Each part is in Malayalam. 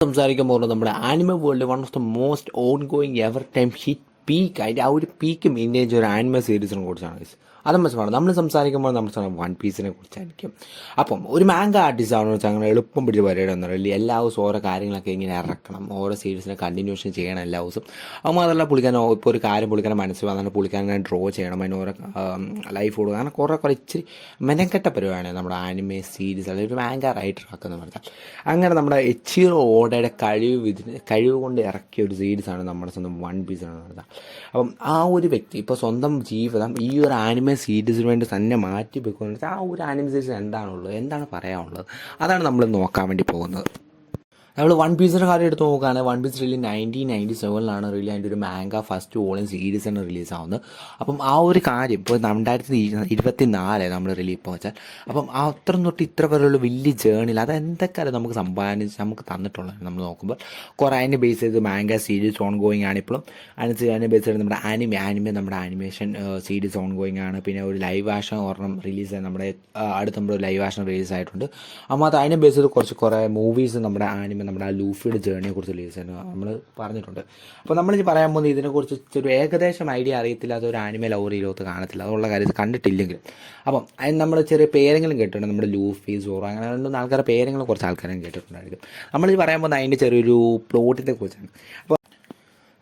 സംസാരിക്കാൻ പോകുന്നത് നമ്മുടെ animal world one of the most ongoing ever time hit peak അതിന്റെ ആ ഒരു പീക്ക് ചെയ്ത ഒരു ആനിമൽ സീരീസിനെ കുറിച്ചാണ് guys. അത് മനസ്സിലാണ് നമ്മൾ സംസാരിക്കുമ്പോൾ നമ്മൾ വൺ പീസിനെ കുറിച്ചായിരിക്കും. അപ്പം ഒരു മാങ്ക ആർട്ടിസ്റ്റ് ആണെന്ന് വെച്ചാൽ അങ്ങനെ എളുപ്പം പിടിച്ച് പരിപാടി ഒന്നും അറിയില്ല എല്ലാ ദിവസവും ഓരോ കാര്യങ്ങളൊക്കെ ഇങ്ങനെ ഇറക്കണം. ഓരോ സീരീസിനെ കണ്ടിന്യൂഷൻ ചെയ്യണം എല്ലാ ദിവസവും. അത് മാത്രമല്ല പുള്ളിക്കാൻ ഇപ്പോൾ ഒരു കാര്യം പുളിക്കാൻ മനസ്സിൽ വന്നാൽ പുള്ളിക്കാനെ ഡ്രോ ചെയ്യണം. അതിന് ഓരോ ലൈഫ് കൊടുക്കുക അങ്ങനെ കുറേ കുറേ ഇച്ചിരി മെനക്കെട്ട പരിപാടിയാണ് നമ്മുടെ ആനിമേ സീരീസ് അല്ലെങ്കിൽ ഒരു മാങ്ക റൈറ്റർ ആക്കുന്ന പറഞ്ഞാൽ അങ്ങനെ നമ്മുടെ എച്ചിറോ ഓടയുടെ കഴിവ് കഴിവ് കൊണ്ട് ഇറക്കിയ ഒരു സീരീസാണ് നമ്മുടെ സ്വന്തം വൺ പീസ് എന്ന് പറഞ്ഞാൽ അപ്പം ആ ഒരു വ്യക്തി ഇപ്പോൾ സ്വന്തം ജീവിതം ഈ ഒരു ആനിമേ സീരീസിന് വേണ്ടി തന്നെ മാറ്റി വെക്കുന്നത് ആ ഒരു ആനിമേ സീരീസ് എന്താണുള്ളത്? എന്താണ് പറയാനുള്ളത്? അതാണ് നമ്മൾ നോക്കാൻ വേണ്ടി പോകുന്നത്. നമ്മൾ വൺ പീസിന്റെ കാര്യം എടുത്ത് നോക്കുകയാണെങ്കിൽ one piece release nineteen ninety സെവനിലാണ് release അതിന്റെ ഒരു മാങ്ക ഫസ്റ്റ് വോളിയം സീരീസ് ആണ് റിലീസ് ആവുന്നത് അപ്പം ആ ഒരു കാര്യം ഇപ്പോൾ രണ്ടായിരത്തി ഇരുപത്തി നാല് നമ്മൾ റിലീസ് ഇപ്പോൾ വെച്ചാൽ അപ്പം ആ അത്ര തൊട്ട് ഇത്ര വരെയുള്ള വലിയ ജേണിൽ അത് എന്തൊക്കെയാണ് നമുക്ക് സമ്പാദിച്ച് നമുക്ക് തന്നിട്ടുള്ളത് നമ്മൾ നോക്കുമ്പോൾ കുറേ അതിനെ ബേസ് ചെയ്ത് മാങ്ക സീരീസ് ഓൺ ഗോയിങ് ആണ് ഇപ്പോഴും അതിന് അതിനെ ബേസ് ചെയ്ത് നമ്മുടെ ആനിമ ആനിമ നമ്മുടെ ആനിമേഷൻ സീരീസ് ഓൺ ഗോയിങ് ആണ്. പിന്നെ ഒരു ലൈവ് ആഷൻ ഒരെണ്ണം റിലീസ് നമ്മുടെ അടുത്ത നമ്മുടെ ലൈവ് ആഷൻ റിലീസ് ആയിട്ടുണ്ട്. അപ്പോൾ അത് അതിനെ ബേസ് ചെയ്ത് കുറച്ച് കുറേ മൂവീസ് നമ്മുടെ ആനിമെ നമ്മുടെ ആ ലൂഫിയുടെ ജേണിയെ കുറിച്ച് റിലീസ് ചെയ്യുന്നത് നമ്മൾ പറഞ്ഞിട്ടുണ്ട്. അപ്പോൾ നമ്മൾ ഇനി പറയാൻ പോകുന്നത് ഇതിനെക്കുറിച്ച് ഒരു ഏകദേശം ഐഡിയ അറിയത്തില്ല. അതൊരു ആനിമ ലൗറി ലോകത്ത് കാണത്തില്ല. അതുള്ള കാര്യം കണ്ടിട്ടില്ലെങ്കിൽ അപ്പം അതിന് നമ്മൾ ചെറിയ പേരെങ്കിലും കേട്ടിട്ടുണ്ട്. നമ്മുടെ ലൂഫി സോറോ അങ്ങനെ രണ്ടു ആൾക്കാരുടെ പേരെങ്കിലും കുറച്ച് ആൾക്കാരും കേട്ടിട്ടുണ്ടായിരിക്കും. നമ്മൾ ഈ പറയാൻ പോകുന്നത് അതിന്റെ ചെറിയൊരു പ്ലോട്ടിനെ കുറിച്ചാണ്. അപ്പോൾ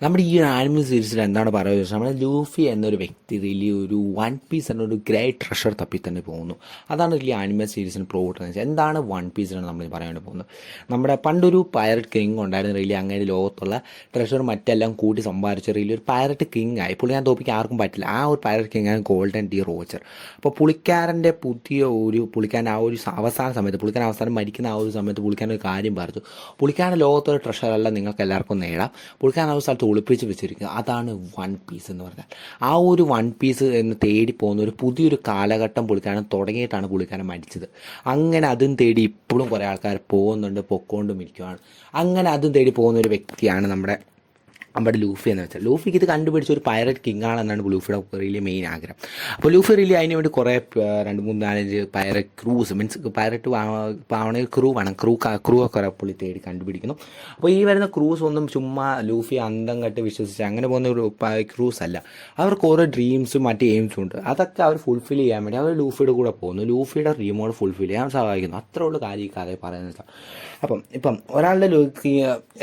നമ്മുടെ ഈ ഒരു ആനിമൽ സീരീസിൽ എന്താണ് പറയുക ചോദിച്ചാൽ നമ്മുടെ ലൂഫി എന്നൊരു വ്യക്തി റിലി ഒരു വൺ പീസ് എന്നൊരു ഗ്രേറ്റ് ട്രഷർ തപ്പി തന്നെ പോകുന്നു. അതാണ് റിലി ആനിമൽ സീരീസിന് പ്രോട്ട് എന്ന് വെച്ചാൽ എന്താണ് വൺ പീസ് എന്ന് നമ്മൾ പറയാൻ വേണ്ടി പോകുന്നത്? നമ്മുടെ പണ്ടൊരു പൈററ്റ് കിങ് ഉണ്ടായിരുന്നു റിലി അങ്ങനെ ലോകത്തുള്ള ട്രഷർ മറ്റെല്ലാം കൂട്ടി സമ്പാദിച്ച റിലി ഒരു പൈററ്റ് കിങ് ആയി. പുള്ളി ഞാൻ തോപ്പിക്ക് ആർക്കും പറ്റില്ല. ആ ഒരു പൈററ്റ് കിങ് ആണ് ഗോൾഡൻ ഡി റോച്ചർ അപ്പോൾ പുള്ളിക്കാരന്റെ പുതിയ ഒരു പുളിക്കാൻ ആ ഒരു അവസാന സമയത്ത് പുളിക്കാൻ അവസാനം മരിക്കുന്ന ആ ഒരു സമയത്ത് പുളിക്കാൻ ഒരു കാര്യം പറഞ്ഞു. പുള്ളിക്കാരൻ ലോകത്തൊരു ട്രഷറല്ല നിങ്ങൾക്ക് എല്ലാവർക്കും നേടാം. പുളിക്കാൻ ആ ഒരു സ്ഥലത്ത് ഒളിപ്പിച്ച് വെച്ചിരിക്കുന്നത് അതാണ് വൺ പീസ് എന്ന് പറഞ്ഞാൽ. ആ ഒരു വൺ പീസ് എന്ന് തേടി പോകുന്ന ഒരു പുതിയൊരു കാലഘട്ടം പുള്ളിക്കാരൻ തുടങ്ങിയിട്ടാണ് പുള്ളിക്കാരൻ മരിച്ചത്. അങ്ങനെ അതും തേടി ഇപ്പോഴും കുറേ ആൾക്കാർ പോകുന്നുണ്ട് പൊക്കോണ്ടും ഇരിക്കുവാണ്. അങ്ങനെ അതും തേടി പോകുന്ന ഒരു വ്യക്തിയാണ് നമ്മുടെ നമ്മുടെ ലൂഫി എന്ന് വെച്ചാൽ. ലൂഫിക്ക് ഇത് കണ്ടുപിടിച്ച ഒരു പൈററ്റ് കിങ് ആണെന്നാണ് ലൂഫിയുടെ റിയലി മെയിൻ ആഗ്രഹം. അപ്പോൾ ലൂഫി റിയലി അതിന് വേണ്ടി കുറേ രണ്ട് മൂന്ന് നാലഞ്ച് പൈററ്റ് ക്രൂസ് മീൻസ് പൈററ്റ് ആവണമെങ്കിൽ ക്രൂ വേണം. ക്രൂ ക്രൂ ഒക്കെ പുള്ളി തേടി കണ്ടുപിടിക്കുന്നു. അപ്പോൾ ഈ വരുന്ന ക്രൂസ് ഒന്നും ചുമ്മാ ലൂഫി അന്തം കെട്ട് വിശ്വസിച്ച് അങ്ങനെ പോകുന്ന ഒരു ക്രൂസ് അല്ല. അവർക്ക് ഓരോ ഡ്രീംസും മറ്റ് എയിംസും ഉണ്ട്. അതൊക്കെ അവർ ഫുൾഫിൽ ചെയ്യാൻ വേണ്ടി അവർ ലൂഫിയുടെ കൂടെ പോകുന്നു. ലൂഫിയുടെ ഡ്രീമോട് ഫുൾഫിൽ ചെയ്യാൻ സഹായിക്കുന്നു. അത്രേ ഉള്ളൂ കാര്യം ഈ കഥ പറയുന്നത് അപ്പം ഇപ്പം ഒരാളുടെ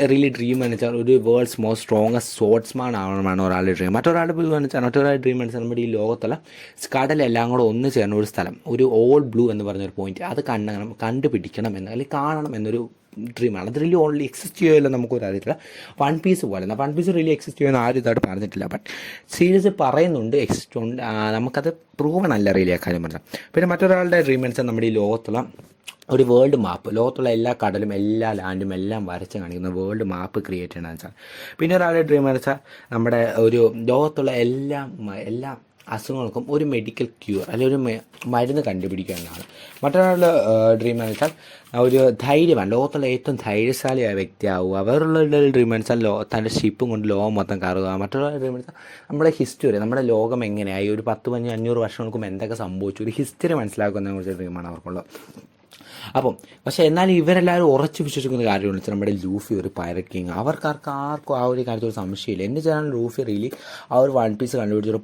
റിയലി ഡ്രീം എന്ന് വെച്ചാൽ ഒരു വേൾഡ്സ് മോസ്റ്റ് സ്ട്രോങ്ങസ്റ്റ് സ്പോർട്സ്മാൻ ആവണമെന്നാണ് ഒരാളുടെ ഡ്രീം മറ്റൊരാളുടെ ഡ്രീം എന്ന് വെച്ചാൽ മറ്റൊരാളുടെ ഡ്രീം എന്ന് വെച്ചാൽ നമ്മുടെ ഈ ലോകത്തുള്ള കടലെല്ലാം കൂടെ ഒന്ന് ചേർന്ന ഒരു സ്ഥലം ഒരു ഓൾ ബ്ലൂ എന്ന് പറഞ്ഞൊരു പോയിന്റ് അത് കണ്ടണം കണ്ടുപിടിക്കണം എന്ന് അല്ലെങ്കിൽ കാണണം എന്നൊരു ഡ്രീമാണ് അത് റിയലി ഓൺലി എക്സിസ്റ്റ് ചെയ്യുമല്ലോ നമുക്കൊരു അറിയത്തില്ല. വൺ പീസ് പോലെ. വൺ പീസ് റിയലി എക്സിസ്റ്റ് ചെയ്യുമെന്ന് ആരും ഇതായിട്ട് പറഞ്ഞിട്ടില്ല. ബട്ട് സീരീസ് പറയുന്നുണ്ട് എക്സിസ്റ്റ് ഉണ്ട്. നമുക്കത് പ്രൂവൺ അല്ല റിയലി ആ കാര്യം പറഞ്ഞാൽ. പിന്നെ മറ്റൊരാളുടെ ഡ്രീമെൻസ് നമ്മുടെ ഈ ലോകത്തുള്ള ഒരു വേൾഡ് മാപ്പ് ലോകത്തുള്ള എല്ലാ കടലും എല്ലാ ലാൻഡും എല്ലാം വരച്ച് കാണിക്കുന്ന വേൾഡ് മാപ്പ് ക്രിയേറ്റ് ചെയ്യണമെന്ന് വെച്ചാൽ. പിന്നെ ഒരാളുടെ ഡ്രീം എന്ന് വെച്ചാൽ നമ്മുടെ ഒരു ലോകത്തുള്ള എല്ലാം എല്ലാ അസുഖങ്ങൾക്കും ഒരു മെഡിക്കൽ ക്യൂർ അല്ലെങ്കിൽ ഒരു മരുന്ന് കണ്ടുപിടിക്കുക എന്നാണ് മറ്റൊരാളുടെ ഡ്രീം എന്ന് വെച്ചാൽ ഒരു ധൈര്യമാണ്. ലോകത്തുള്ള ഏറ്റവും ധൈര്യശാലിയായ വ്യക്തിയാവുക. വേറുള്ളവരുടെ ഡ്രീം എന്ന് വെച്ചാൽ ലോ തന്റെ ഷിപ്പും കൊണ്ട് ലോകം മൊത്തം കറുക മറ്റുള്ള ഡ്രീം എന്ന് വെച്ചാൽ നമ്മുടെ ഹിസ്റ്ററി നമ്മുടെ ലോകം എങ്ങനെയായി? ഒരു പത്ത് പതിനഞ്ച് അഞ്ഞൂറ് വർഷങ്ങൾക്ക് എന്തൊക്കെ സംഭവിച്ചു? ഒരു ഹിസ്റ്ററി മനസ്സിലാക്കുന്നതിനെ കുറിച്ച് ഡ്രീമാണ് അവർക്കുള്ളത്. അപ്പം പക്ഷേ എന്നാൽ ഇവരെല്ലാവരും ഉറച്ചു വിശ്വസിക്കുന്ന കാര്യമാണ്. നമ്മുടെ ലൂഫി ഒരു പൈററ്റ് കിങ് അവർക്കാർക്ക് ആർക്കും ആ ഒരു കാര്യത്തിൽ സംശയമില്ല. എന്റെ ചേട്ടൻ ലൂഫി റിയലി ആ ഒരു വൺ പീസ് കണ്ടുപിടിച്ച ഒരു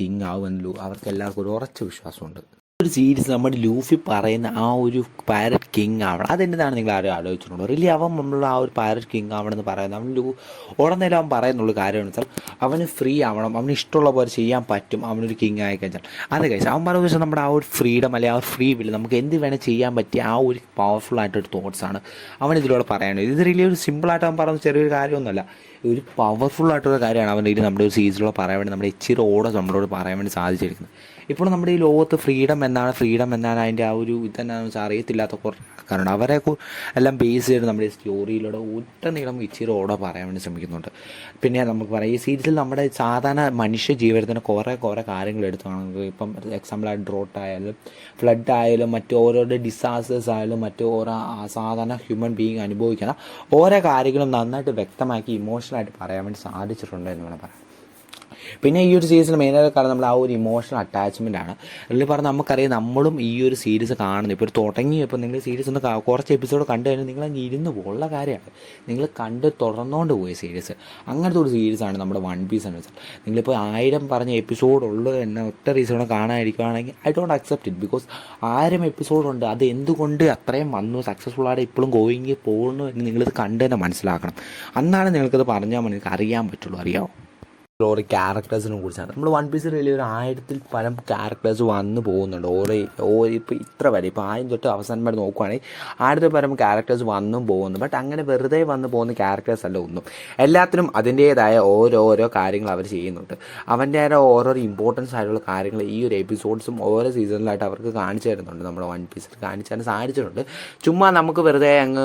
കിങ് ആവുമെന്ന് അവർക്ക് എല്ലാവർക്കും ഒരു ഉറച്ച വിശ്വാസമുണ്ട്. ഒരു സീരീസ് നമ്മുടെ ലൂഫി പറയുന്ന ആ ഒരു പാരറ്റ് കിങ് ആവണം. അതെന്താണ് നിങ്ങൾ ആരും ആലോചിച്ചിട്ടുണ്ടോ? റിയലി അവൻ നമ്മളുടെ ആ ഒരു പാരറ്റ് കിങ് ആവണം എന്ന് പറയുന്നത് അവൻ ലൂ ഉടനേരം അവൻ പറയുന്നുള്ളൂ കാര്യമെന്ന് വെച്ചാൽ അവന് ഫ്രീ ആവണം. അവന് ഇഷ്ടമുള്ള പോലെ ചെയ്യാൻ പറ്റും. അവനൊരു കിങ് ആയി കഴിഞ്ഞാൽ. അത് കഴിച്ചാൽ അവൻ പറയുന്ന വെച്ചാൽ നമ്മുടെ ആ ഒരു ഫ്രീഡം അല്ലെങ്കിൽ ആ ഒരു ഫ്രീ വില്ല് നമുക്ക് എന്ത് വേണേൽ ചെയ്യാൻ പറ്റിയ ആ ഒരു പവർഫുൾ ആയിട്ടൊരു തോട്ട്സാണ് അവൻ ഇതിലൂടെ പറയാനുള്ളത് ഇത് റിയലി ഒരു സിമ്പിളായിട്ട് അവൻ പറയുന്ന ചെറിയൊരു കാര്യമൊന്നുമല്ല. ഒരു പവർഫുൾ ആയിട്ടുള്ള കാര്യമാണ് അവന്റെ ഇതിൽ നമ്മുടെ ഒരു സീരീസിലൂടെ പറയാൻ വേണ്ടി നമ്മുടെ ഇച്ചിരി ഓടെ നമ്മളോട് പറയാൻ വേണ്ടി സാധിച്ചിരിക്കുന്നത്. ഇപ്പോൾ നമ്മുടെ ഈ ലോകത്ത് ഫ്രീഡം എന്നാണ് ഫ്രീഡം എന്നാണ് അതിന്റെ ആ ഒരു ഇതെന്നാണെന്ന് വെച്ചാൽ അറിയത്തില്ലാത്ത കുറേ ആൾക്കാരുണ്ട്. അവരെ എല്ലാം ബേസ് ചെയ്ത് നമ്മുടെ സ്റ്റോറിയിലൂടെ ഒറ്റ നീളം ഇച്ചിരി ഓടെ പറയാൻ വേണ്ടി ശ്രമിക്കുന്നുണ്ട്. പിന്നെ നമുക്ക് പറയാം ഈ സീരീസിൽ നമ്മുടെ സാധാരണ മനുഷ്യ ജീവിതത്തിന് കുറേ കുറേ കാര്യങ്ങൾ എടുത്തു കാണുന്നത്. ഇപ്പം എക്സാമ്പിളായിട്ട് ഡ്രോട്ട് ആയാലും ഫ്ലഡ് ആയാലും മറ്റു ഓരോരോ ഡിസാസ്റ്റേഴ്സ് ആയാലും മറ്റു ഓരോ സാധാരണ ഹ്യൂമൻ ബീങ് അനുഭവിക്കുന്ന ഓരോ കാര്യങ്ങളും നന്നായിട്ട് വ്യക്തമാക്കി ഇമോഷണലായിട്ട് പറയാൻ വേണ്ടി സാധിച്ചിട്ടുണ്ട് എന്ന് വേണം പറയാം പിന്നെ ഈ ഒരു സീരീസിൽ മെയിനായിട്ട് കാരണം നമ്മൾ ആ ഒരു ഇമോഷണൽ അറ്റാച്ച്മെന്റ് ആണ്. അല്ലെങ്കിൽ പറഞ്ഞാൽ നമുക്കറിയാം നമ്മളും ഈ ഒരു സീരീസ് കാണുന്നു. ഇപ്പോൾ ഒരു തുടങ്ങിയപ്പോൾ നിങ്ങൾ സീരീസ് ഒന്ന് കുറച്ച് എപ്പിസോഡ് കണ്ടു കഴിഞ്ഞാൽ നിങ്ങൾ അങ്ങ് ഇരുന്ന് പോകുള്ള കാര്യമാണ്. നിങ്ങൾ കണ്ട് തുടർന്നുകൊണ്ട് പോയ സീരീസ് അങ്ങനത്തെ ഒരു സീരീസാണ് നമ്മുടെ വൺ പീസ് എന്ന് വെച്ചാൽ. നിങ്ങളിപ്പോൾ ആയിരം പറഞ്ഞ എപ്പിസോഡ് ഉള്ളത് തന്നെ ഒറ്റ റീസണോ കാണാതിരിക്കുകയാണെങ്കിൽ I don't accept it because ആയിരം എപ്പിസോഡുണ്ട് അത് എന്തുകൊണ്ട് അത്രയും വന്നു? സക്സസ്ഫുൾ ആയിട്ട് ഇപ്പോഴും ഗോയിങ് പോകുന്നു എന്ന് നിങ്ങളിത് കണ്ട് തന്നെ മനസ്സിലാക്കണം. അന്നാണ് നിങ്ങൾക്കത് പറഞ്ഞാൽ നിങ്ങൾക്ക് അറിയാൻ പറ്റുള്ളൂ. അറിയാമോ ഓരോ ക്യാരക്ടേഴ്സിനെ കുറിച്ചാണ്. നമ്മൾ വൺ പീസിൽ വലിയ ഒരു ആയിരത്തിൽ പരം ക്യാരക്ടേഴ്സ് വന്നു പോകുന്നുണ്ട്. ഓരോ ഓരോ ഇപ്പോൾ ഇത്ര വരെ. ഇപ്പോൾ ആയിരം തൊട്ട് അവസാനം വരെ നോക്കുവാണെങ്കിൽ ആയിരത്തിൽ പരം ക്യാരക്ടേഴ്സ് വന്നും പോകുന്നു. ബട്ട് അങ്ങനെ വെറുതെ വന്നു പോകുന്ന ക്യാരക്ടേഴ്സ് അല്ല ഒന്നും. എല്ലാത്തിനും അതിന്റേതായ ഓരോരോ കാര്യങ്ങൾ അവർ ചെയ്യുന്നുണ്ട്. അവന്റെ ഓരോ ഇമ്പോർട്ടൻസ് ആയിട്ടുള്ള കാര്യങ്ങൾ ഈ ഒരു എപ്പിസോഡ്സും ഓരോ സീസണിലായിട്ട് അവർക്ക് കാണിച്ചു തരുന്നുണ്ട്. നമ്മുടെ വൺ പീസിൽ കാണിച്ചു തരാൻ സാധിച്ചിട്ടുണ്ട്. ചുമ്മാ നമുക്ക് വെറുതെ അങ്ങ്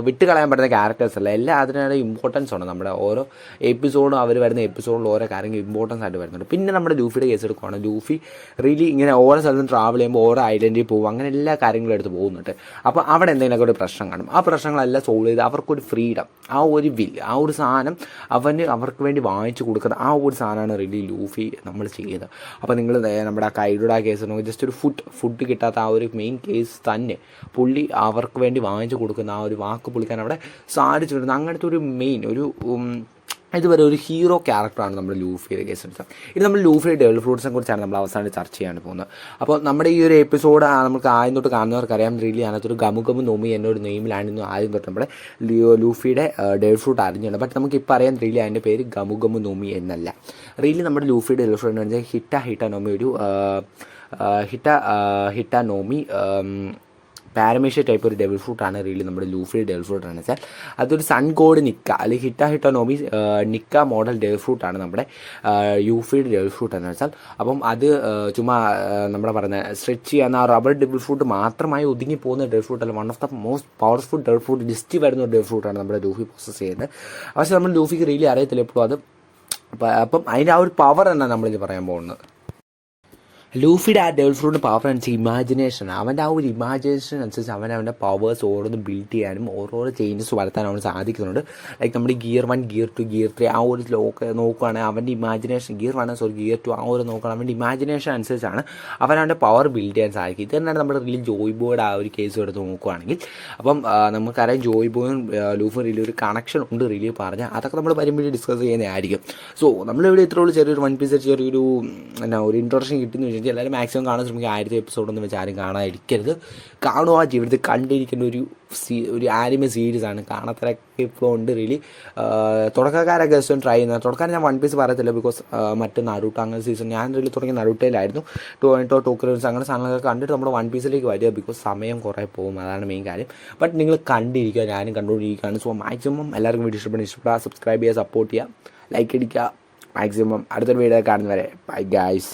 വിട്ടുകളയാൻ വിട്ട് കളയാൻ പറ്റുന്ന ക്യാരക്ടേഴ്സ് അല്ല. എല്ലാ അതിനുള്ള ഇമ്പോർട്ടൻസ് ഉണ്ട് നമ്മുടെ ഓരോ എപ്പിസോഡും അവർ വരുന്ന എപ്പിസോഡിൽ ഓരോ കാര്യങ്ങൾ ഇമ്പോർട്ടൻസ് ആയിട്ട് വരുന്നുണ്ട്. പിന്നെ നമ്മുടെ ലൂഫിയുടെ കേസ് എടുക്കുകയാണ് ലൂഫി റിയലി ഇങ്ങനെ ഓരോ സ്ഥലത്തും ട്രാവൽ ചെയ്യുമ്പോൾ ഓരോ ഐഡന്റിറ്റി പോകും അങ്ങനെ എല്ലാ കാര്യങ്ങളും എടുത്ത് പോകുന്നുണ്ട്. അപ്പോൾ അവിടെ എന്തെങ്കിലുമൊക്കെ ഒരു പ്രശ്നം കാണും. ആ പ്രശ്നങ്ങളെല്ലാം സോൾവ് ചെയ്ത് അവർക്കൊരു ഫ്രീഡം ആ ഒരു വിൽ ആ ഒരു സാധനം അവന് അവർക്ക് വേണ്ടി വാങ്ങിച്ചു കൊടുക്കുന്ന ആ ഒരു സാധനമാണ് റിയലി ലൂഫി നമ്മൾ ചെയ്യുന്നത് അപ്പോൾ നിങ്ങൾ നമ്മുടെ ആ കൈഡുടെ ആ കേസ് നോക്കി. ജസ്റ്റ് ഒരു ഫുഡ് ഫുഡ് കിട്ടാത്ത ആ ഒരു മെയിൻ കേസ് തന്നെ പുള്ളി അവർക്ക് വേണ്ടി വാങ്ങിച്ചു കൊടുക്കുന്ന ആ ഒരു വാക്ക് പുള്ളിക്കാൻ അവിടെ സാധിച്ചു വരുന്നത് അങ്ങനത്തെ ഒരു മെയിൻ ഒരു ഇതുവരെ ഒരു ഹീറോ ക്യാരക്ടറാണ് നമ്മുടെ ലൂഫിയുടെ കേസ് എടുത്തത് ഇനി നമ്മൾ ലൂഫിയുടെ ഡെവൽ ഫ്രൂട്ട്സിനെ കുറിച്ചാണ് നമ്മൾ അവസാനം ചർച്ച ചെയ്യാൻ പോകുന്നത്. അപ്പോൾ നമ്മുടെ ഈ ഒരു എപ്പിസോഡ് നമുക്ക് ആദ്യം തൊട്ട് കാണുന്നവർക്കറിയാം. റിയലി അതിനകത്തൊരു ഗമുഗമു നോമി എന്നൊരു നെയിമിലായിരുന്നു ആദ്യം തൊട്ട് നമ്മുടെ ലൂഫിയുടെ ഡെവൽ ഫ്രൂട്ട് അറിഞ്ഞുണ്ട് ബട്ട് നമുക്ക് ഇപ്പോൾ അറിയാം റിയലി അതിന്റെ പേര് ഗമുഗമു നോമി എന്നല്ല. റിയലി നമ്മുടെ ലൂഫിയുടെ ഡെവൽ ഫ്രൂട്ട് എന്ന് പറഞ്ഞാൽ ഹിറ്റ ഹിറ്റ നോമി ഒരു ഹിറ്റ ഹിറ്റ നോമി പാരമേഷ്യ ടൈപ്പ് ഒരു ഡെവിൾ ഫ്രൂട്ടാണ് റിയലി നമ്മുടെ ഡെവിൾ ഫ്രൂട്ട് ആണ് വെച്ചാൽ അതൊരു സൺ ഗോഡ് നിക്ക അല്ലെങ്കിൽ ഹിറ്റ ഹിറ്റ നോബി നിക്ക മോഡൽ ഡെവിൾ ഫ്രൂട്ടാണ് നമ്മുടെ യൂഫിയുടെ ഡെവിൾ ഫ്രൂട്ട് എന്ന് വെച്ചാൽ അപ്പം അത് ചുമ്മാ നമ്മുടെ പറയുന്ന സ്ട്രെച്ച് ചെയ്യുന്ന ആ റബ്ബർ ഡെവിൾ ഫ്രൂട്ട് മാത്രമായി ഒതുങ്ങി പോകുന്ന ഡെബിൾ ഫ്രൂട്ട് അല്ല one of the most powerful devil fruit list വരുന്ന ഒരു ഫ്രൂട്ടാണ് നമ്മുടെ ലൂഫി പ്രോസസ്സ് ചെയ്യുന്നത്. പക്ഷേ നമ്മൾ ലൂഫിക്ക് റിയലി അറിയത്തില്ല എപ്പോഴും അത്. അപ്പം- അപ്പം അതിന്റെ ആ ഒരു പവർ എന്നാണ് നമ്മളിത് പറയാൻ പോകുന്നത്. ലൂഫിയുടെ ആ ഡെവൽ ഫ്രൂട്ട് പവർ അനുസരിച്ച് ഇമാജിനേഷൻ അവന്റെ ആ ഒരു ഇമാജിനേഷൻ അനുസരിച്ച് അവൻ അവന്റെ പവേഴ്സ് ഓരോന്ന് ബിൽഡ് ചെയ്യാനും ഓരോരോ ചേഞ്ചസ് വരുത്താനും അവന് സാധിക്കുന്നുണ്ട്. ലൈക്ക് നമ്മുടെ gear one gear two gear three ആ ഒരു ലോക്ക് നോക്കുകയാണെങ്കിൽ അവന്റെ imagination gear one sorry gear two ആ ഒരു നോക്കുകയാണ് അവന്റെ ഇമാജിനേഷൻ അനുസരിച്ചാണ് അവൻ അവന്റെ പവർ ബിൽഡ് ചെയ്യാൻ സാധിക്കും. ഇത് തന്നെയാണ് നമ്മുടെ റിയൽ ജോയ് ബോയുടെ ആ ഒരു കേസ് എടുത്ത് നോക്കുകയാണെങ്കിൽ അപ്പം നമുക്കറിയാം ജോയ് ബോയും ലൂഫും റിയലി ഒരു കണക്ഷൻ ഉണ്ട് റിയലി പറഞ്ഞാൽ അതൊക്കെ നമ്മൾ വരുമ്പോഴേ ഡിസ്കസ് ചെയ്യുന്നതായിരിക്കും. സോ നമ്മളിവിടെ ഇത്രയുള്ള ചെറിയൊരു വൺ പീസ് ചെറിയൊരു എന്നാ ഒരു ഇൻട്രൊഡക്ഷൻ കിട്ടുന്ന വെച്ചാൽ എല്ലാവരും മാക്സിമം കാണാൻ ശ്രമിക്കുക. ആയിരത്തി എപ്പിസോഡൊന്നും വെച്ച് ആരും കാണാതിരിക്കരുത്. കാണുക ജീവിതത്തിൽ കണ്ടിരിക്കേണ്ട ഒരു സീ ഒരു ആനിമ സീരീസ് ആണ്. കാണാത്തരൊക്കെ ഇപ്പോൾ ഉണ്ട് റിയലി തുടക്കക്കാരൊക്കെ ജസ്റ്റ് ട്രൈ ചെയ്യുന്നത് തുടക്കം ഞാൻ വൺ പീസ് പറയത്തില്ല ബിക്കോസ് മറ്റ് നടുട്ട് അങ്ങനെ സീസൺ ഞാൻ റിയലി തുടങ്ങിയ നടുട്ടയിലായിരുന്നു ടോ ടോക്കറൻസ് അങ്ങനെ സാധനങ്ങളൊക്കെ കണ്ടിട്ട് നമ്മുടെ വൺ പീസിലേക്ക് വരിക ബിക്കോസ് സമയം കുറേ പോകും. അതാണ് മെയിൻ കാര്യം. ബട്ട് നിങ്ങൾ കണ്ടിരിക്കുക ഞാനും കണ്ടുകൊണ്ടിരിക്കുകയാണ്. സോ മാക്സിമം എല്ലാവർക്കും വീഡിയോ ഇഷ്ടപ്പെടുന്ന ഇഷ്ടപ്പെടുക സബ്സ്ക്രൈബ് ചെയ്യുക സപ്പോർട്ട് ചെയ്യുക. ലൈക്ക് അടിക്കുക. മാക്സിമം അടുത്തൊരു വീഡിയോ കാണുന്നവരെ. Bye guys